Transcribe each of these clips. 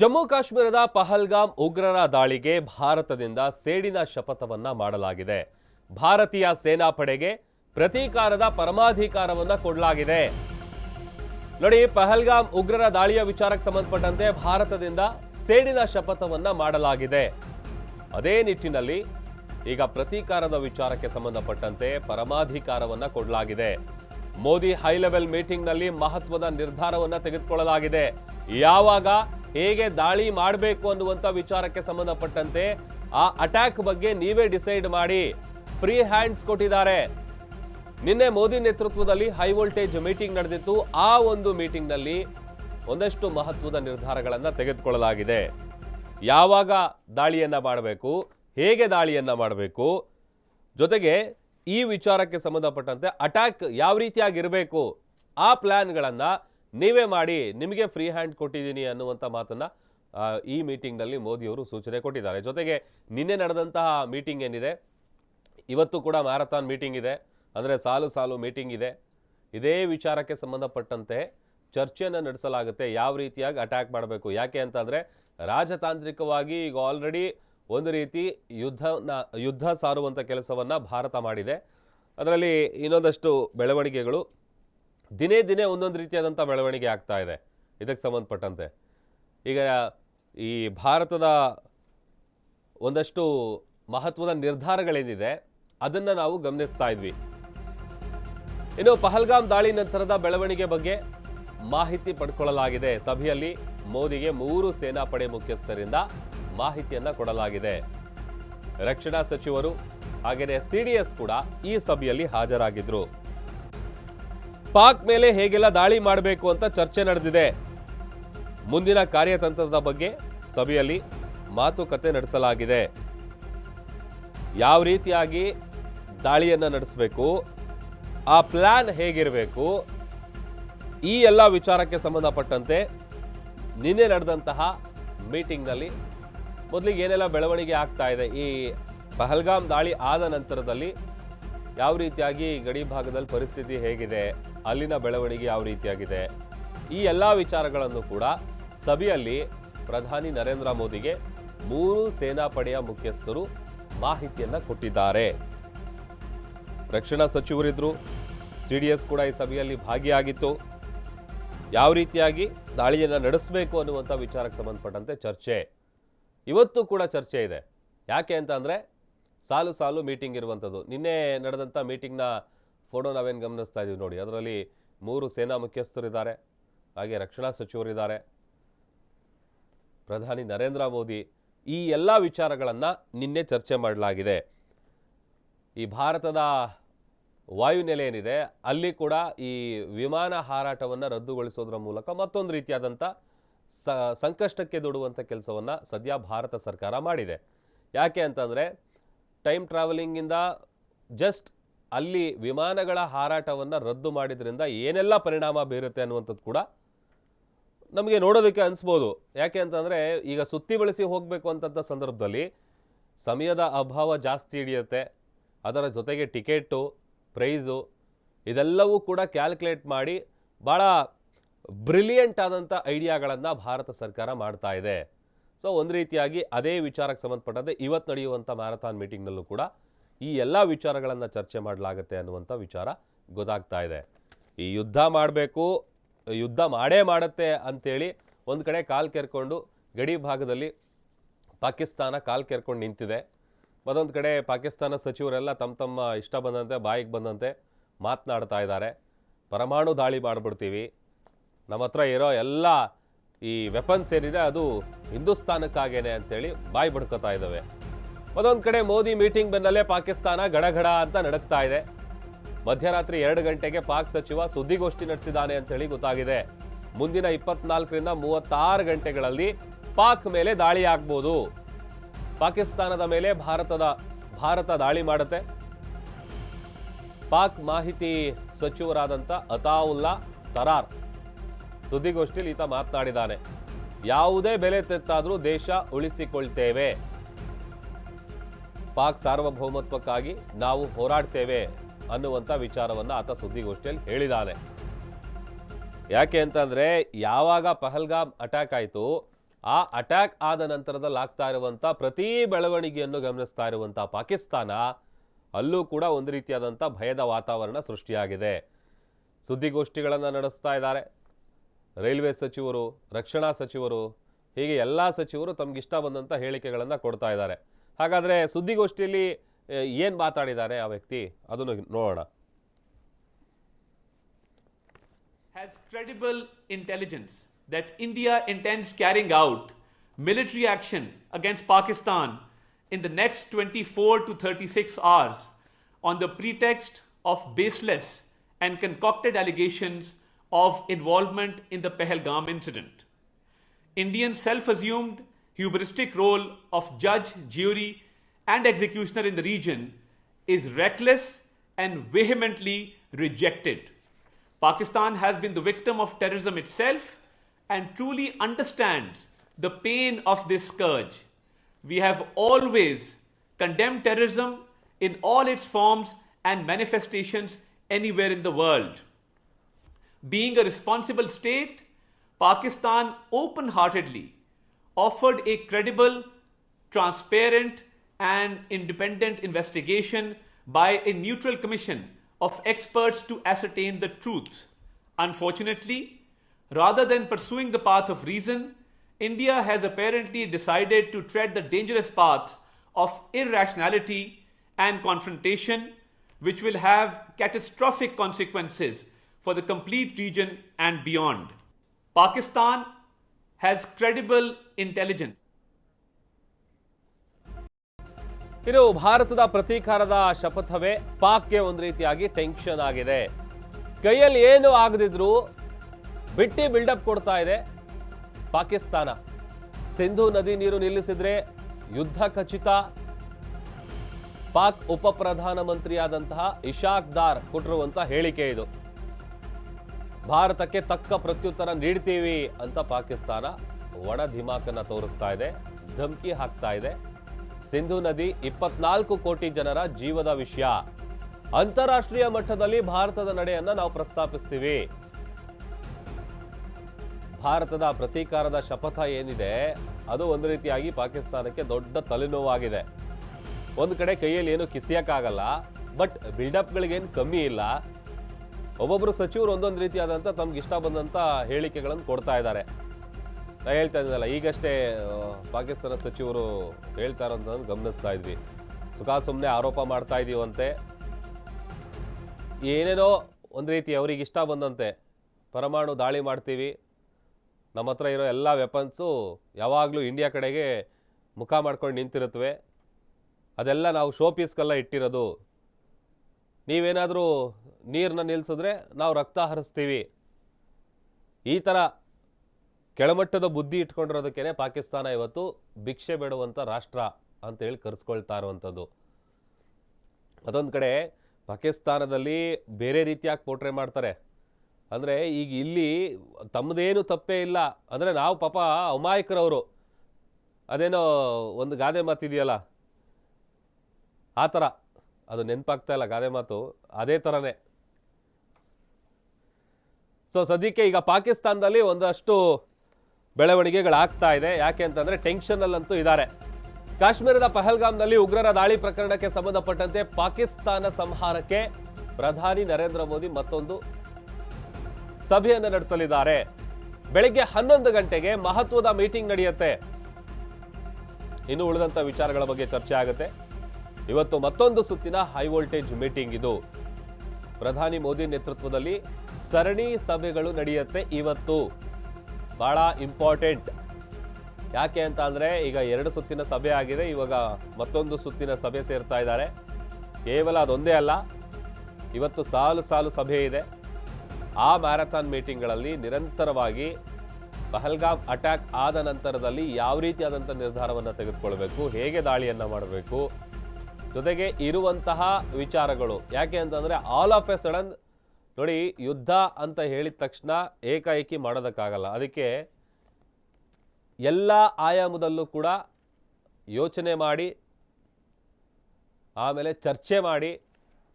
ಜಮ್ಮು ಕಾಶ್ಮೀರದ ಪಹಲ್ಗಾಮ್ ಉಗ್ರರ ದಾಳಿಗೆ ಭಾರತದಿಂದ ಸೇಡಿನ ಶಪಥವನ್ನ ಮಾಡಲಾಗಿದೆ. ಭಾರತೀಯ ಸೇನಾಪಡೆಗೆ ಪ್ರತೀಕಾರದ ಪರಮಾಧಿಕಾರವನ್ನ ಕೊಡಲಾಗಿದೆ. ನೋಡಿ, ಪಹಲ್ಗಾಮ್ ಉಗ್ರರ ದಾಳಿಯ ವಿಚಾರಕ್ಕೆ ಸಂಬಂಧಪಟ್ಟಂತೆ ಭಾರತದಿಂದ ಸೇಡಿನ ಶಪಥವನ್ನ ಮಾಡಲಾಗಿದೆ. ಅದೇ ನಿಟ್ಟಿನಲ್ಲಿ ಈಗ ಪ್ರತೀಕಾರದ ವಿಚಾರಕ್ಕೆ ಸಂಬಂಧಪಟ್ಟಂತೆ ಪರಮಾಧಿಕಾರವನ್ನ ಕೊಡಲಾಗಿದೆ. ಮೋದಿ ಹೈ ಲೆವೆಲ್ ಮೀಟಿಂಗ್ನಲ್ಲಿ ಮಹತ್ವದ ನಿರ್ಧಾರವನ್ನ ತೆಗೆದುಕೊಳ್ಳಲಾಗಿದೆ. ಯಾವಾಗ ಹೇಗೆ ದಾಳಿ ಮಾಡಬೇಕು ಅನ್ನುವಂಥ ವಿಚಾರಕ್ಕೆ ಸಂಬಂಧಪಟ್ಟಂತೆ ಆ ಅಟ್ಯಾಕ್ ಬಗ್ಗೆ ನೀವೇ ಡಿಸೈಡ್ ಮಾಡಿ ಫ್ರೀ ಹ್ಯಾಂಡ್ಸ್ ಕೊಟ್ಟಿದ್ದಾರೆ. ನಿನ್ನೆ ಮೋದಿ ನೇತೃತ್ವದಲ್ಲಿ ಹೈ ವೋಲ್ಟೇಜ್ ಮೀಟಿಂಗ್ ನಡೆದಿತ್ತು. ಆ ಒಂದು ಮೀಟಿಂಗ್ನಲ್ಲಿ ಒಂದಷ್ಟು ಮಹತ್ವದ ನಿರ್ಧಾರಗಳನ್ನು ತೆಗೆದುಕೊಳ್ಳಲಾಗಿದೆ. ಯಾವಾಗ ದಾಳಿಯನ್ನ ಮಾಡಬೇಕು, ಹೇಗೆ ದಾಳಿಯನ್ನ ಮಾಡಬೇಕು, ಜೊತೆಗೆ ಈ ವಿಚಾರಕ್ಕೆ ಸಂಬಂಧಪಟ್ಟಂತೆ ಅಟ್ಯಾಕ್ ಯಾವ ರೀತಿಯಾಗಿರಬೇಕು, ಆ ಪ್ಲ್ಯಾನ್ಗಳನ್ನು ನೀವೇ ಮಾಡಿ, ನಿಮಗೆ ಫ್ರೀ ಹ್ಯಾಂಡ್ ಕೊಟ್ಟಿದ್ದೀನಿ ಅನ್ನುವಂಥ ಮಾತನ್ನು ಈ ಮೀಟಿಂಗ್ನಲ್ಲಿ ಮೋದಿಯವರು ಸೂಚನೆ ಕೊಟ್ಟಿದ್ದಾರೆ. ಜೊತೆಗೆ ನಿನ್ನೆ ನಡೆದಂತಹ ಮೀಟಿಂಗ್ ಏನಿದೆ? ಇವತ್ತು ಕೂಡ ಮ್ಯಾರಥಾನ್ ಮೀಟಿಂಗ್ ಇದೆ. ಅಂದರೆ ಸಾಲು ಸಾಲು ಮೀಟಿಂಗ್ ಇದೆ. ಇದೇ ವಿಚಾರಕ್ಕೆ ಸಂಬಂಧಪಟ್ಟಂತೆ ಚರ್ಚೆಯನ್ನು ನಡೆಸಲಾಗುತ್ತೆ. ಯಾವ ರೀತಿಯಾಗಿ ಅಟ್ಯಾಕ್ ಮಾಡಬೇಕು? ಯಾಕೆ ಅಂತಂದರೆ ರಾಜತಾಂತ್ರಿಕವಾಗಿ ಈಗ ಆಲ್ರೆಡಿ ಒಂದು ರೀತಿ ಯುದ್ಧನ, ಯುದ್ಧ ಸಾರುವಂಥ ಕೆಲಸವನ್ನು ಭಾರತ ಮಾಡಿದೆ. ಅದರಲ್ಲಿ ಇನ್ನೊಂದಷ್ಟು ಬೆಳವಣಿಗೆಗಳು ದಿನೇ ದಿನೇ ಒಂದೊಂದು ರೀತಿಯಾದಂಥ ಬೆಳವಣಿಗೆ ಆಗ್ತಾ ಇದೆ. ಇದಕ್ಕೆ ಸಂಬಂಧಪಟ್ಟಂತೆ. ಈಗ ಈ ಭಾರತದ ಒಂದಷ್ಟು ಮಹತ್ವದ ನಿರ್ಧಾರಗಳೇನಿದೆ ಅದನ್ನು ನಾವು ಗಮನಿಸ್ತಾ ಇದ್ವಿ. ಇನ್ನು ಪಹಲ್ಗಾಮ್ ದಾಳಿ ನಂತರದ ಬೆಳವಣಿಗೆ ಬಗ್ಗೆ ಮಾಹಿತಿ ಪಡ್ಕೊಳ್ಳಲಾಗಿದೆ. ಸಭೆಯಲ್ಲಿ ಮೋದಿಗೆ ಮೂರು ಸೇನಾಪಡೆ ಮುಖ್ಯಸ್ಥರಿಂದ ಮಾಹಿತಿಯನ್ನು ಕೊಡಲಾಗಿದೆ. ರಕ್ಷಣಾ ಸಚಿವರು ಹಾಗೆಯೇ ಸಿಡಿಎಸ್ ಕೂಡ ಈ ಸಭೆಯಲ್ಲಿ ಹಾಜರಾಗಿದ್ರು. ಪಾಕ್ ಮೇಲೆ ಹೇಗೆಲ್ಲ ದಾಳಿ ಮಾಡಬೇಕು ಅಂತ ಚರ್ಚೆ ನಡೆದಿದೆ. ಮುಂದಿನ ಕಾರ್ಯತಂತ್ರದ ಬಗ್ಗೆ ಸಭೆಯಲ್ಲಿ ಮಾತುಕತೆ ನಡೆಸಲಾಗಿದೆ. ಯಾವ ರೀತಿಯಾಗಿ ದಾಳಿಯನ್ನು ನಡೆಸಬೇಕು, ಆ ಪ್ಲಾನ್ ಹೇಗಿರಬೇಕು, ಈ ಎಲ್ಲ ವಿಚಾರಕ್ಕೆ ಸಂಬಂಧಪಟ್ಟಂತೆ ನಿನ್ನೆ ನಡೆದಂತಹ ಮೀಟಿಂಗ್ನಲ್ಲಿ ಮೊದಲಿಗೆ ಏನೆಲ್ಲ ಬೆಳವಣಿಗೆ ಆಗ್ತಾ ಇದೆ, ಈ ಪಹಲ್ಗಾಮ್ ದಾಳಿ ಆದ ನಂತರದಲ್ಲಿ ಯಾವ ರೀತಿಯಾಗಿ ಗಡಿ ಭಾಗದಲ್ಲಿ ಪರಿಸ್ಥಿತಿ ಹೇಗಿದೆ ಅಲ್ಲಿನ ಬೆಳವಣಿಗೆ ಯಾವ ರೀತಿಯಾಗಿದೆ? ಈ ಎಲ್ಲ ವಿಚಾರಗಳನ್ನು ಕೂಡ ಸಭೆಯಲ್ಲಿ ಪ್ರಧಾನಿ ನರೇಂದ್ರ ಮೋದಿಗೆ ಮೂರು ಸೇನಾಪಡೆಯ ಮುಖ್ಯಸ್ಥರು ಮಾಹಿತಿಯನ್ನು ಕೊಟ್ಟಿದ್ದಾರೆ. ರಕ್ಷಣಾ ಸಚಿವರಿದ್ರು ಸಿ ಡಿ ಎಸ್ ಕೂಡ ಈ ಸಭೆಯಲ್ಲಿ ಭಾಗಿಯಾಗಿತ್ತು. ಯಾವ ರೀತಿಯಾಗಿ ದಾಳಿಯನ್ನು ನಡೆಸಬೇಕು ಅನ್ನುವಂಥ ವಿಚಾರಕ್ಕೆ ಸಂಬಂಧಪಟ್ಟಂತೆ ಚರ್ಚೆ. ಇವತ್ತು ಕೂಡ ಚರ್ಚೆ ಇದೆ. ಯಾಕೆ ಅಂತ ಅಂದರೆ ಸಾಲು ಸಾಲು ಮೀಟಿಂಗ್ ಇರುವಂಥದ್ದು ನಿನ್ನೆ ನಡೆದಂಥ ಮೀಟಿಂಗ್ನ ಫೋಟೋ ನಾವೇನು ಗಮನಿಸ್ತಾ ಇದ್ದೀವಿ ನೋಡಿ. ಅದರಲ್ಲಿ ಮೂರು ಸೇನಾ ಮುಖ್ಯಸ್ಥರಿದ್ದಾರೆ, ಹಾಗೆ ರಕ್ಷಣಾ ಸಚಿವರಿದ್ದಾರೆ. ಪ್ರಧಾನಿ ನರೇಂದ್ರ ಮೋದಿ, ಈ ಎಲ್ಲ ವಿಚಾರಗಳನ್ನು ನಿನ್ನೆ ಚರ್ಚೆ ಮಾಡಲಾಗಿದೆ. ಈ ಭಾರತದ ವಾಯುನೆಲೆ ಏನಿದೆ, ಅಲ್ಲಿ ಕೂಡ ಈ ವಿಮಾನ ಹಾರಾಟವನ್ನು ರದ್ದುಗೊಳಿಸೋದ್ರ ಮೂಲಕ ಮತ್ತೊಂದು ರೀತಿಯಾದಂಥ ಸಂಕಷ್ಟಕ್ಕೆ ದುಡುವಂಥ ಕೆಲಸವನ್ನು ಸದ್ಯ ಭಾರತ ಸರ್ಕಾರ ಮಾಡಿದೆ. ಯಾಕೆ ಅಂತಂದರೆ, ಟೈಮ್ ಟ್ರಾವೆಲಿಂಗಿಂದ ಜಸ್ಟ್ ಅಲ್ಲಿ ವಿಮಾನಗಳ ಹಾರಾಟವನ್ನು ರದ್ದು ಮಾಡಿದ್ರಿಂದ ಏನೆಲ್ಲ ಪರಿಣಾಮ ಬೀರುತ್ತೆ ಅನ್ನುವಂಥದ್ದು ಕೂಡ ನಮಗೆ ನೋಡೋದಕ್ಕೆ ಅನಿಸ್ಬೋದು. ಯಾಕೆ ಅಂತಂದರೆ ಈಗ ಸುತ್ತಿ ಬಳಸಿ ಹೋಗಬೇಕು ಅಂತಂಥ ಸಂದರ್ಭದಲ್ಲಿ ಸಮಯದ ಅಭಾವ ಜಾಸ್ತಿ ಹಿಡಿಯುತ್ತೆ. ಅದರ ಜೊತೆಗೆ ಟಿಕೆಟು, ಪ್ರೈಸು ಇದೆಲ್ಲವೂ ಕೂಡ ಕ್ಯಾಲ್ಕುಲೇಟ್ ಮಾಡಿ ಭಾಳ ಬ್ರಿಲಿಯಂಟ್ ಆದಂಥ ಐಡಿಯಾಗಳನ್ನು ಭಾರತ ಸರ್ಕಾರ ಮಾಡ್ತಾ ಇದೆ. ಸೊ, ಒಂದು ರೀತಿಯಾಗಿ ಅದೇ ವಿಚಾರಕ್ಕೆ ಸಂಬಂಧಪಟ್ಟಂತೆ ಇವತ್ತು ನಡೆಯುವಂಥ ಮ್ಯಾರಥಾನ್ ಮೀಟಿಂಗ್ನಲ್ಲೂ ಕೂಡ ಈ ಎಲ್ಲ ವಿಚಾರಗಳನ್ನು ಚರ್ಚೆ ಮಾಡಲಾಗುತ್ತೆ ಅನ್ನುವಂಥ ವಿಚಾರ ಗೊತ್ತಾಗ್ತಾ ಇದೆ. ಈ ಯುದ್ಧ ಮಾಡಬೇಕು, ಯುದ್ಧ ಮಾಡೇ ಮಾಡುತ್ತೆ ಅಂಥೇಳಿ ಒಂದು ಕಡೆ ಕಾಲು ಕೆರ್ಕೊಂಡು ಗಡಿ ಭಾಗದಲ್ಲಿ ಪಾಕಿಸ್ತಾನ ಕಾಲು ಕೆರ್ಕೊಂಡು ನಿಂತಿದೆ. ಮತ್ತೊಂದು ಕಡೆ ಪಾಕಿಸ್ತಾನ ಸಚಿವರೆಲ್ಲ ತಮ್ಮ ತಮ್ಮ ಇಷ್ಟ ಬಂದಂತೆ, ಬಾಯಿಗೆ ಬಂದಂತೆ ಮಾತನಾಡ್ತಾ ಇದ್ದಾರೆ. ಪರಮಾಣು ದಾಳಿ ಮಾಡಿಬಿಡ್ತೀವಿ. ನಮ್ಮ ಹತ್ರ ಇರೋ ಎಲ್ಲ ಈ ವೆಪನ್ಸ್ ಏನಿದೆ ಅದು ಹಿಂದೂಸ್ತಾನಕ್ಕಾಗೇನೆ ಅಂತೇಳಿ ಬಾಯಿ ಬಡ್ಕೋತಾ ಇದ್ದಾವೆ ಮತ್ತೊಂದು ಕಡೆ ಮೋದಿ ಮೀಟಿಂಗ್ ಬೆನ್ನಲ್ಲೇ ಪಾಕಿಸ್ತಾನ ಗಡಗಡ ಅಂತ ನಡಕ್ತಾ ಇದೆ. ಮಧ್ಯರಾತ್ರಿ ಎರಡು ಗಂಟೆಗೆ ಪಾಕ್ ಸಚಿವ ಸುದ್ದಿಗೋಷ್ಠಿ ನಡೆಸಿದ್ದಾನೆ ಅಂತೇಳಿ ಗೊತ್ತಾಗಿದೆ. ಮುಂದಿನ ಇಪ್ಪತ್ನಾಲ್ಕರಿಂದ ಮೂವತ್ತಾರು ಗಂಟೆಗಳಲ್ಲಿ ಪಾಕ್ ಮೇಲೆ ದಾಳಿ ಆಗ್ಬೋದು. ಪಾಕಿಸ್ತಾನದ ಮೇಲೆ ಭಾರತದ, ಭಾರತ ದಾಳಿ ಮಾಡುತ್ತೆ. ಪಾಕ್ ಮಾಹಿತಿ ಸಚಿವರಾದಂಥ ಅತಾವುಲ್ಲಾ ತರಾರ್ ಸುದ್ದಿಗೋಷ್ಠಿಯಲ್ಲಿ ಈತ ಮಾತನಾಡಿದ್ದಾನೆ ಯಾವುದೇ ಬೆಲೆ ತೆತ್ತಾದರೂ ದೇಶ ಉಳಿಸಿಕೊಳ್ತೇವೆ. ಪಾಕ್ ಸಾರ್ವಭೌಮತ್ವಕ್ಕಾಗಿ ನಾವು ಹೋರಾಡ್ತೇವೆ ಅನ್ನುವಂಥ ವಿಚಾರವನ್ನು ಆತ ಸುದ್ದಿಗೋಷ್ಠಿಯಲ್ಲಿ ಹೇಳಿದ್ದಾನೆ ಯಾಕೆ ಅಂತಂದರೆ ಯಾವಾಗ ಪಹಲ್ಗಾಮ್ ಅಟ್ಯಾಕ್ ಆಯಿತು, ಆ ಅಟ್ಯಾಕ್ ಆದ ನಂತರದಲ್ಲಿ ಆಗ್ತಾ ಇರುವಂಥ ಪ್ರತಿ ಬೆಳವಣಿಗೆಯನ್ನು ಗಮನಿಸ್ತಾ ಇರುವಂಥ ಪಾಕಿಸ್ತಾನ ಅಲ್ಲೂ ಕೂಡ ಒಂದು ರೀತಿಯಾದಂಥ ಭಯದ ವಾತಾವರಣ ಸೃಷ್ಟಿಯಾಗಿದೆ. ಸುದ್ದಿಗೋಷ್ಠಿಗಳನ್ನು ನಡೆಸ್ತಾ ಇದ್ದಾರೆ. ರೈಲ್ವೆ ಸಚಿವರು, ರಕ್ಷಣಾ ಸಚಿವರು, ಹೀಗೆ ಎಲ್ಲ ಸಚಿವರು ತಮಗಿಷ್ಟ ಬಂದಂಥ ಹೇಳಿಕೆಗಳನ್ನು ಕೊಡ್ತಾ ಇದ್ದಾರೆ. ಹಾಗಾದರೆ ಸುದ್ದಿಗೋಷ್ಠಿಯಲ್ಲಿ ಏನು ಮಾತಾಡಿದ್ದಾರೆ ಆ ವ್ಯಕ್ತಿ ಅದನ್ನು ನೋಡೋಣ has credible intelligence that India intends carrying out military action against Pakistan in the next 24 to 36 hours on the pretext of baseless and concocted allegations of involvement in the Pahalgam incident. Indian self assumed hubristic role of judge, jury, and executioner in the region is reckless and vehemently rejected. Pakistan has been the victim of terrorism itself and truly understands the pain of this scourge. We have always condemned terrorism in all its forms and manifestations anywhere in the world. Being a responsible state, Pakistan open heartedly offered a credible, transparent, and independent investigation by a neutral commission of experts to ascertain the truth. Unfortunately, rather than pursuing the path of reason, India has apparently decided to tread the dangerous path of irrationality and confrontation, which will have catastrophic consequences for the complete region and beyond. Pakistan has credible intelligence. ಇನ್ನು ಭಾರತದ ಪ್ರತೀಕಾರದ ಶಪಥವೇ ಪಾಕ್ಗೆ ಒಂದು ರೀತಿಯಾಗಿ tension ಆಗಿದೆ. ಕೈಯಲ್ಲಿ ಏನು ಆಗದಿದ್ರು ಬಿಟ್ಟಿ build up ಕೊಡ್ತಾ ಇದೆ ಪಾಕಿಸ್ತಾನ. ಸಿಂಧು ನದಿ ನೀರು ನಿಲ್ಲಿಸಿದ್ರೆ ಯುದ್ಧ ಖಚಿತ. ಪಾಕ್ ಉಪ ಪ್ರಧಾನಮಂತ್ರಿಯಾದಂತಹ ಇಶಾಕ್ ದಾರ್ ಕೊಟ್ಟಿರುವಂತಹ ಹೇಳಿಕೆ ಇದು. ಭಾರತಕ್ಕೆ ತಕ್ಕ ಪ್ರತ್ಯುತ್ತರ ನೀಡ್ತೀವಿ ಅಂತ ಪಾಕಿಸ್ತಾನ ಒಣ ಧಿಮಾಕನ್ನು ತೋರಿಸ್ತಾ ಇದೆ, ಧಮಕಿ ಹಾಕ್ತಾ ಇದೆ. ಸಿಂಧು ನದಿ ಇಪ್ಪತ್ನಾಲ್ಕು ಕೋಟಿ ಜನರ ಜೀವದ ವಿಷಯ. ಅಂತಾರಾಷ್ಟ್ರೀಯ ಮಟ್ಟದಲ್ಲಿ ಭಾರತದ ನಡೆಯನ್ನು ನಾವು ಪ್ರಸ್ತಾಪಿಸ್ತೀವಿ. ಭಾರತದ ಪ್ರತೀಕಾರದ ಶಪಥ ಏನಿದೆ, ಅದು ಒಂದು ರೀತಿಯಾಗಿ ಪಾಕಿಸ್ತಾನಕ್ಕೆ ದೊಡ್ಡ ತಲೆನೋವಾಗಿದೆ. ಒಂದು ಕಡೆ ಕೈಯಲ್ಲಿ ಏನು ಕಿಸಿಯಕ್ಕಾಗಲ್ಲ, ಬಟ್ ಬಿಲ್ಡಪ್ಗಳಿಗೇನು ಕಮ್ಮಿ ಇಲ್ಲ ಒಬ್ಬೊಬ್ಬರು ಸಚಿವರು ಒಂದೊಂದು ರೀತಿಯಾದಂಥ ತಮ್ಗೆ ಇಷ್ಟ ಬಂದಂಥ ಹೇಳಿಕೆಗಳನ್ನು ಕೊಡ್ತಾ ಇದ್ದಾರೆ. ನಾ ಹೇಳ್ತಾ ಇದ್ದೀನಲ್ಲ ಈಗಷ್ಟೇ ಪಾಕಿಸ್ತಾನ ಸಚಿವರು ಹೇಳ್ತಾ ಇರೋದನ್ನು ಗಮನಿಸ್ತಾ ಇದ್ವಿ. ಸುಖ ಸುಮ್ಮನೆ ಆರೋಪ ಮಾಡ್ತಾ ಇದೀವಂತೆ. ಏನೇನೋ ಒಂದು ರೀತಿ ಅವ್ರಿಗೆ ಇಷ್ಟ ಬಂದಂತೆ, ಪರಮಾಣು ದಾಳಿ ಮಾಡ್ತೀವಿ. ನಮ್ಮ ಹತ್ರ ಇರೋ ಎಲ್ಲ ವೆಪನ್ಸು ಯಾವಾಗಲೂ ಇಂಡಿಯಾ ಕಡೆಗೆ ಮುಖ ಮಾಡ್ಕೊಂಡು ನಿಂತಿರುತ್ತವೆ ಅದೆಲ್ಲ ನಾವು ಶೋ ಪೀಸ್ಗೆಲ್ಲ ಇಟ್ಟಿರೋದು ನೀವೇನಾದರೂ ನೀರನ್ನ ನಿಲ್ಲಿಸಿದ್ರೆ ನಾವು ರಕ್ತ ಹರಿಸ್ತೀವಿ. ಈ ಥರ ಕೆಳಮಟ್ಟದ ಬುದ್ಧಿ ಇಟ್ಕೊಂಡಿರೋದಕ್ಕೇನೆ ಪಾಕಿಸ್ತಾನ ಇವತ್ತು ಭಿಕ್ಷೆ ಬೇಡುವಂಥ ರಾಷ್ಟ್ರ ಅಂತೇಳಿ ಕರೆಸ್ಕೊಳ್ತಾ ಇರುವಂಥದ್ದು. ಅದೊಂದು ಕಡೆ ಪಾಕಿಸ್ತಾನದಲ್ಲಿ ಬೇರೆ ರೀತಿಯಾಗಿ ಪೋಟ್ರೆ ಮಾಡ್ತಾರೆ. ಅಂದರೆ ಈಗ ಇಲ್ಲಿ ತಮ್ಮದೇನು ತಪ್ಪೇ ಇಲ್ಲ. ಅಂದರೆ ನಾವು ಪಾಪ ಅಮಾಯಕರವರು. ಅದೇನೋ ಒಂದು ಗಾದೆ ಮಾತಿದೆಯಲ್ಲ? ಆ ಥರ ಅದು ನೆನಪಾಗ್ತಾ ಇಲ್ಲ, ಗಾದೆ ಮಾತು. ಅದೇ ಥರನೇ ಸೊ ಸದ್ಯಕ್ಕೆ ಈಗ ಪಾಕಿಸ್ತಾನದಲ್ಲಿ ಒಂದಷ್ಟು ಬೆಳವಣಿಗೆಗಳಾಗ್ತಾ ಇದೆ. ಯಾಕೆ ಅಂತಂದರೆ ಟೆನ್ಷನಲ್ಲಂತೂ ಇದ್ದಾರೆ. ಕಾಶ್ಮೀರದ ಪಹಲ್ಗಾಮ್ನಲ್ಲಿ ಉಗ್ರರ ದಾಳಿ ಪ್ರಕರಣಕ್ಕೆ ಸಂಬಂಧಪಟ್ಟಂತೆ ಪಾಕಿಸ್ತಾನ ಸಂಹಾರಕ್ಕೆ ಪ್ರಧಾನಿ ನರೇಂದ್ರ ಮೋದಿ ಮತ್ತೊಂದು ಸಭೆಯನ್ನು ನಡೆಸಲಿದ್ದಾರೆ. ಬೆಳಿಗ್ಗೆ ಹನ್ನೊಂದು ಗಂಟೆಗೆ ಮಹತ್ವದ ಮೀಟಿಂಗ್ ನಡೆಯುತ್ತೆ. ಇನ್ನು ಉಳಿದಂಥ ವಿಚಾರಗಳ ಬಗ್ಗೆ ಚರ್ಚೆ ಆಗುತ್ತೆ. ಇವತ್ತು ಮತ್ತೊಂದು ಸುತ್ತಿನ ಹೈ ವೋಲ್ಟೇಜ್ ಮೀಟಿಂಗ್ ಇದು. ಪ್ರಧಾನಿ ಮೋದಿ ನೇತೃತ್ವದಲ್ಲಿ ಸರಣಿ ಸಭೆಗಳು ನಡೆಯುತ್ತೆ ಇವತ್ತು. ಬಹಳ ಇಂಪಾರ್ಟೆಂಟ್ ಯಾಕೆ ಅಂತ ಅಂದರೆ ಈಗ ಎರಡು ಸುತ್ತಿನ ಸಭೆ ಆಗಿದೆ, ಇವಾಗ ಮತ್ತೊಂದು ಸುತ್ತಿನ ಸಭೆ ಸೇರ್ತಾ ಇದ್ದಾರೆ. ಕೇವಲ ಅದೊಂದೇ ಅಲ್ಲ, ಇವತ್ತು ಸಾಲು ಸಾಲು ಸಭೆ ಇದೆ. ಆ ಮ್ಯಾರಥಾನ್ ಮೀಟಿಂಗ್ಗಳಲ್ಲಿ ನಿರಂತರವಾಗಿ ಪಹಲ್ಗಾಮ್ ಅಟ್ಯಾಕ್ ಆದ ನಂತರದಲ್ಲಿ ಯಾವ ರೀತಿಯಾದಂಥ ನಿರ್ಧಾರವನ್ನು ತೆಗೆದುಕೊಳ್ಬೇಕು, ಹೇಗೆ ದಾಳಿಯನ್ನು ಮಾಡಬೇಕು ಜೊತೆಗೆ ಇರುವಂತಹ ವಿಚಾರಗಳು. ಯಾಕೆ ಅಂತಂದರೆ ಆಲ್ ಆಫ್ ಎ ಸಡನ್ ನೋಡಿ ಯುದ್ಧ ಅಂತ ಹೇಳಿದ ತಕ್ಷಣ ಏಕಾಏಕಿ ಮಾಡೋದಕ್ಕಾಗಲ್ಲ. ಅದಕ್ಕೆ ಎಲ್ಲ ಆಯಾಮದಲ್ಲೂ ಕೂಡ ಯೋಚನೆ ಮಾಡಿ, ಆಮೇಲೆ ಚರ್ಚೆ ಮಾಡಿ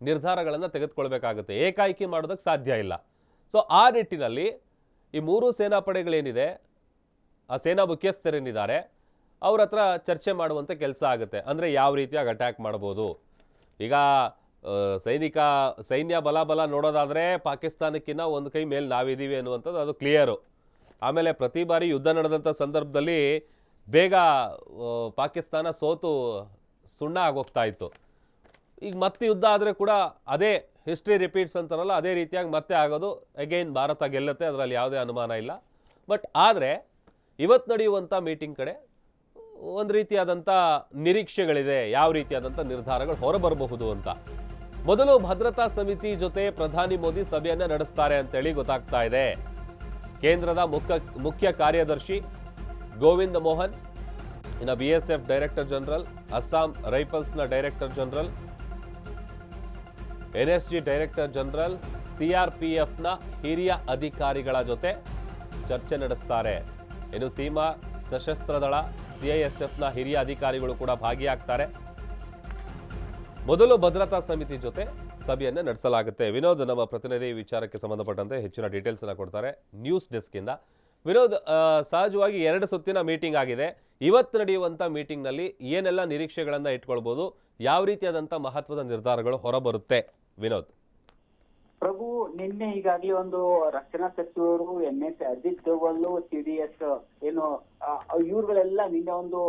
ನಿರ್ಧಾರಗಳನ್ನು ತೆಗೆದುಕೊಳ್ಬೇಕಾಗುತ್ತೆ. ಏಕಾಏಕಿ ಮಾಡೋದಕ್ಕೆ ಸಾಧ್ಯ ಇಲ್ಲ. ಸೊ ಆ ನಿಟ್ಟಿನಲ್ಲಿ ಈ ಮೂರು ಸೇನಾಪಡೆಗಳೇನಿದೆ, ಆ ಸೇನಾ ಮುಖ್ಯಸ್ಥರೇನಿದ್ದಾರೆ ಅವ್ರ ಹತ್ರ ಚರ್ಚೆ ಮಾಡುವಂಥ ಕೆಲಸ ಆಗುತ್ತೆ. ಅಂದರೆ ಯಾವ ರೀತಿಯಾಗಿ ಅಟ್ಯಾಕ್ ಮಾಡ್ಬೋದು. ಈಗ ಸೈನಿಕ, ಸೈನ್ಯ ಬಲ ಬಲ ನೋಡೋದಾದರೆ ಪಾಕಿಸ್ತಾನಕ್ಕಿಂತ ಒಂದು ಕೈ ಮೇಲೆ ನಾವಿದ್ದೀವಿ ಅನ್ನುವಂಥದ್ದು ಅದು ಕ್ಲಿಯರು ಆಮೇಲೆ ಪ್ರತಿ ಬಾರಿ ಯುದ್ಧ ನಡೆದಂಥ ಸಂದರ್ಭದಲ್ಲಿ ಬೇಗ ಪಾಕಿಸ್ತಾನ ಸೋತು, ಸುಣ್ಣ ಆಗೋಗ್ತಾ ಇತ್ತು. ಈಗ ಮತ್ತೆ ಯುದ್ಧ ಆದರೆ ಕೂಡ ಅದೇ ಹಿಸ್ಟ್ರಿ ರಿಪೀಟ್ಸ್ ಅಂತಾರಲ್ಲ, ಅದೇ ರೀತಿಯಾಗಿ ಮತ್ತೆ ಆಗೋದು. ಅಗೈನ್ ಭಾರತ ಗೆಲ್ಲುತ್ತೆ, ಅದರಲ್ಲಿ ಯಾವುದೇ ಅನುಮಾನ ಇಲ್ಲ. ಬಟ್ ಆದರೆ, ಇವತ್ತು ನಡೆಯುವಂಥ ಮೀಟಿಂಗ್ ಕಡೆ ಒಂದು ರೀತಿಯಾದಂಥ ನಿರೀಕ್ಷೆಗಳಿದೆ, ಯಾವ ರೀತಿಯಾದಂಥ ನಿರ್ಧಾರಗಳು ಹೊರಬರಬಹುದು ಅಂತ. ಮೊದಲು ಭದ್ರತಾ ಸಮಿತಿ ಜೊತೆ ಪ್ರಧಾನಿ ಮೋದಿ ಸಭೆಯನ್ನು ನಡೆಸ್ತಾರೆ ಅಂತೇಳಿ ಗೊತ್ತಾಗ್ತಾ ಇದೆ. ಕೇಂದ್ರದ ಮುಖ್ಯ ಮುಖ್ಯ ಕಾರ್ಯದರ್ಶಿ ಗೋವಿಂದ ಮೋಹನ್, ಇನ್ನು B S F director general, Assam ರೈಫಲ್ಸ್ನ director general, N S G director general, C R P ಎಫ್ನ ಹಿರಿಯ ಅಧಿಕಾರಿಗಳ ಜೊತೆ ಚರ್ಚೆ ನಡೆಸ್ತಾರೆ. ಇನ್ನು ಸೀಮಾ ಸಶಸ್ತ್ರ ದಳ ಸಿಐಎಸ್ಎಫ್ನ ಹಿರಿಯ ಅಧಿಕಾರಿಗಳು ಕೂಡ ಭಾಗಿಯಾಗ್ತಾರೆ. ಮೊದಲು ಭದ್ರತಾ ಸಮಿತಿ ಜೊತೆ ಸಭೆಯನ್ನು ನಡೆಸಲಾಗುತ್ತೆ. ವಿನೋದ್ ನಮ್ಮ ಪ್ರತಿನಿಧಿ ವಿಚಾರಕ್ಕೆ ಸಂಬಂಧಪಟ್ಟಂತೆ ಹೆಚ್ಚಿನ ಡೀಟೇಲ್ಸ್ ಅನ್ನು ಕೊಡ್ತಾರೆ. ನ್ಯೂಸ್ ಡೆಸ್ಕ್ ಇಂದ. ವಿನೋದ್ ಸಹಜವಾಗಿ ಎರಡು ಸುತ್ತಿನ ಮೀಟಿಂಗ್ ಆಗಿದೆ. ಇವತ್ತು ನಡೆಯುವಂಥ ಮೀಟಿಂಗ್ನಲ್ಲಿ ಏನೆಲ್ಲ ನಿರೀಕ್ಷೆಗಳನ್ನು ಇಟ್ಕೊಳ್ಬೋದು, ಯಾವ ರೀತಿಯಾದಂಥ ಮಹತ್ವದ ನಿರ್ಧಾರಗಳು ಹೊರಬರುತ್ತೆ? ವಿನೋದ್. ಪ್ರಭು, ನಿನ್ನೆ ಈಗಾಗಲೇ ಒಂದು ರಕ್ಷಣಾ ಸಚಿವರು, N S Ajit Doval, C D S ಏನು ಇವ್ರುಗಳೆಲ್ಲ ನಿನ್ನೆ ಒಂದು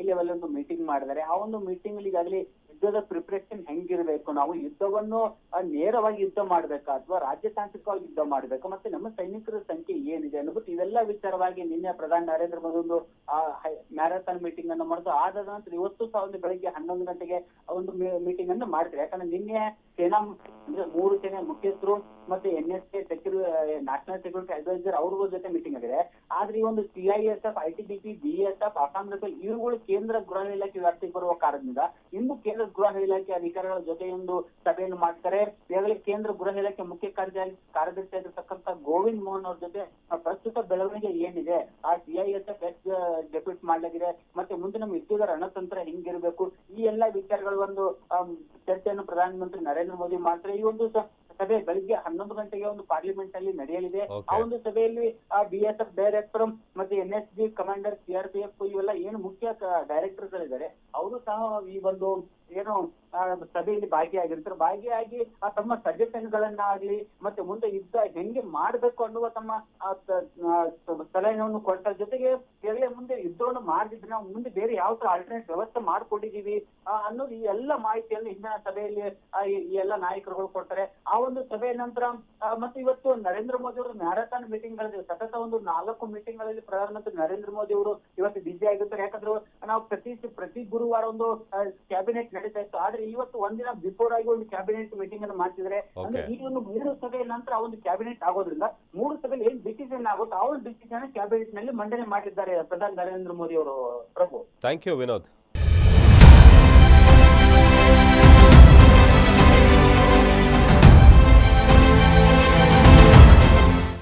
ಈ ಲೆವೆಲ್ ಒಂದು ಮೀಟಿಂಗ್ ಮಾಡಿದ್ದಾರೆ. ಆ ಒಂದು ಮೀಟಿಂಗ್ ಅಲ್ಲಿ ಈಗಾಗಲೇ ಯುದ್ಧದ ಪ್ರಿಪರೇಷನ್ ಹೆಂಗಿರ್ಬೇಕು? ನಾವು ಯುದ್ಧವನ್ನು ನೇರವಾಗಿ ಯುದ್ಧ ಮಾಡ್ಬೇಕಾ? ಅಥವಾ ರಾಜ್ಯತಾಂತ್ರಿಕವಾಗಿ ಯುದ್ಧ ಮಾಡ್ಬೇಕು? ಮತ್ತೆ ನಮ್ಮ ಸೈನಿಕರ ಸಂಖ್ಯೆ ಏನಿದೆ ಅನ್ನೋದು ಇವೆಲ್ಲ ವಿಚಾರವಾಗಿ ನಿನ್ನೆ ಪ್ರಧಾನಿ ನರೇಂದ್ರ ಮೋದಿ ಒಂದು ಮ್ಯಾರಥಾನ್ ಮೀಟಿಂಗ್ ಅನ್ನು ಮಾಡಿದ್ರು ಆದ ನಂತರ ಇವತ್ತು ಸಹ ಒಂದು ಬೆಳಿಗ್ಗೆ ಹನ್ನೊಂದು ಗಂಟೆಗೆ ಒಂದು ಮೀಟಿಂಗ್ ಅನ್ನು ಮಾಡ್ತಾರೆ ಯಾಕಂದ್ರೆ ನಿನ್ನೆ ಸೇನಾ ಅಂದ್ರೆ ಮೂರು ಸೇನೆ ಮುಖ್ಯಸ್ಥರು ಮತ್ತೆ N S K ಸೆಕ್ಯೂರಿ national security adviser ಅವ್ರ ಜೊತೆ ಮೀಟಿಂಗ್ ಆಗಿದೆ. ಆದ್ರೆ ಈ ಒಂದು CISF I T B P B Assam ಇವುಗಳು ಕೇಂದ್ರ ಗೃಹ ಇಲಾಖೆ ವ್ಯಾಪ್ತಿಗೆ ಬರುವ ಕಾರಣದಿಂದ ಇನ್ನು ಕೇಂದ್ರ ಗೃಹ ಇಲಾಖೆ ಅಧಿಕಾರಿಗಳ ಜೊತೆ ಒಂದು ಸಭೆಯನ್ನು ಮಾಡ್ತಾರೆ. ಈಗಾಗಲೇ ಕೇಂದ್ರ ಗೃಹ ಇಲಾಖೆ ಮುಖ್ಯ ಕಾರ್ಯದರ್ಶಿ ಕಾರ್ಯದರ್ಶಿ ಆಗಿರ್ತಕ್ಕಂಥ ಗೋವಿಂದ್ ಮೋಹನ್ ಅವ್ರ ಜೊತೆ ಪ್ರಸ್ತುತ ಬೆಳವಣಿಗೆ ಏನಿದೆ? ಆ ಸಿಐಎಸ್ಎಫ್ ಎಸ್ ಡೆಪ್ಯೂಟ್ ಮಾಡಲಾಗಿದೆ ಮತ್ತೆ ಮುಂದೆ ನಮ್ಮ ಯುದ್ಧದ ರಣತಂತ್ರ ಹೆಂಗಿರ್ಬೇಕು? ಈ ಎಲ್ಲಾ ವಿಚಾರಗಳ ಒಂದು ಚರ್ಚೆಯನ್ನು ಪ್ರಧಾನಮಂತ್ರಿ ನರೇಂದ್ರ ಮೋದಿ ಮಾಡ್ತಾರೆ. ಈ ಒಂದು ಸಭೆ ಬೆಳಿಗ್ಗೆ ಹನ್ನೊಂದು ಗಂಟೆಗೆ ಒಂದು ಪಾರ್ಲಿಮೆಂಟ್ ಅಲ್ಲಿ ನಡೆಯಲಿದೆ ಆ ಒಂದು ಸಭೆಯಲ್ಲಿ ಬಿ ಎಸ್ ಎಫ್ ಡೈರೆಕ್ಟರ್ ಮತ್ತೆ N S G commander C R P F ಇವೆಲ್ಲ ಏನು ಮುಖ್ಯ ಡೈರೆಕ್ಟರ್ ಗಳಿದ್ದಾರೆ. ಅವರು ಸಹ ಈ ಒಂದು ಏನು ಸಭೆಯಲ್ಲಿ ಭಾಗಿಯಾಗಿರ್ತಾರೆ. ಭಾಗಿಯಾಗಿ, ಆ, ತಮ್ಮ ಸಜೆಷನ್ ಗಳನ್ನಾಗ್ಲಿ, ಮತ್ತೆ ಮುಂದೆ ಯುದ್ಧ ಹೆಂಗೆ ಮಾಡ್ಬೇಕು ಅನ್ನುವ ತಮ್ಮ ಸಲಹೆಯನ್ನು ಕೊಟ್ಟ ಜೊತೆಗೆ ಎಲ್ಲೇ ಮುಂದೆ ಯುದ್ಧವನ್ನು ಮಾಡಿದ್ರೆ ನಾವು ಮುಂದೆ ಬೇರೆ ಯಾವ ತರ ಆಲ್ಟರ್ನೇಟ್ ವ್ಯವಸ್ಥೆ ಮಾಡ್ಕೊಂಡಿದೀವಿ ಅನ್ನೋದು ಈ ಎಲ್ಲ ಮಾಹಿತಿಯನ್ನು ಹಿಂದಿನ ಸಭೆಯಲ್ಲಿ ಈ ಎಲ್ಲ ನಾಯಕರುಗಳು ಕೊಡ್ತಾರೆ. ಆ ಒಂದು ಸಭೆಯ ನಂತರ ಮತ್ತೆ ಇವತ್ತು ನರೇಂದ್ರ ಮೋದಿ ಅವರು ಮ್ಯಾರಥಾನ್ ಮೀಟಿಂಗ್ಗಳಲ್ಲಿ, ಸತತ ಒಂದು ನಾಲ್ಕು ಮೀಟಿಂಗ್ಗಳಲ್ಲಿ ಪ್ರಧಾನಮಂತ್ರಿ ನರೇಂದ್ರ ಮೋದಿ ಅವರು ಇವತ್ತು ಬಿಜಿ ಆಗಿರ್ತಾರೆ. ಯಾಕಂದ್ರೆ ನಾವು ಪ್ರತಿ ಪ್ರತಿ ಗುರುವಾರ ಒಂದು ಕ್ಯಾಬಿನೆಟ್ ನಡೀತಾ ಇತ್ತು. ಆದ್ರೆ ಇವತ್ತು ಒಂದಿನ ಬಿಫೋರ್ ಆಗಿ ಒಂದು ಕ್ಯಾಬಿನೆಟ್ ಮೀಟಿಂಗ್ ಅನ್ನು ಮಾಡ್ತಿದ್ರೆ ಅಂದ್ರೆ. ಈ ಒಂದು ಮೂರು ಸಭೆಯ ನಂತರ ಒಂದು ಕ್ಯಾಬಿನೆಟ್ ಆಗೋದ್ರಿಂದ ಮೂರು ಸಭೆಯಲ್ಲಿ ಏನ್ ಡಿಸಿಷನ್ ಆಗುತ್ತೋ ಆ ಒಂದು ಡಿಸಿಷನ್ ಕ್ಯಾಬಿನೆಟ್ನಲ್ಲಿ ಮಂಡನೆ ಮಾಡಿದ್ದಾರೆ ಪ್ರಧಾನಿ ನರೇಂದ್ರ ಮೋದಿ ಅವರು ಪ್ರಭು. Thank you Vinod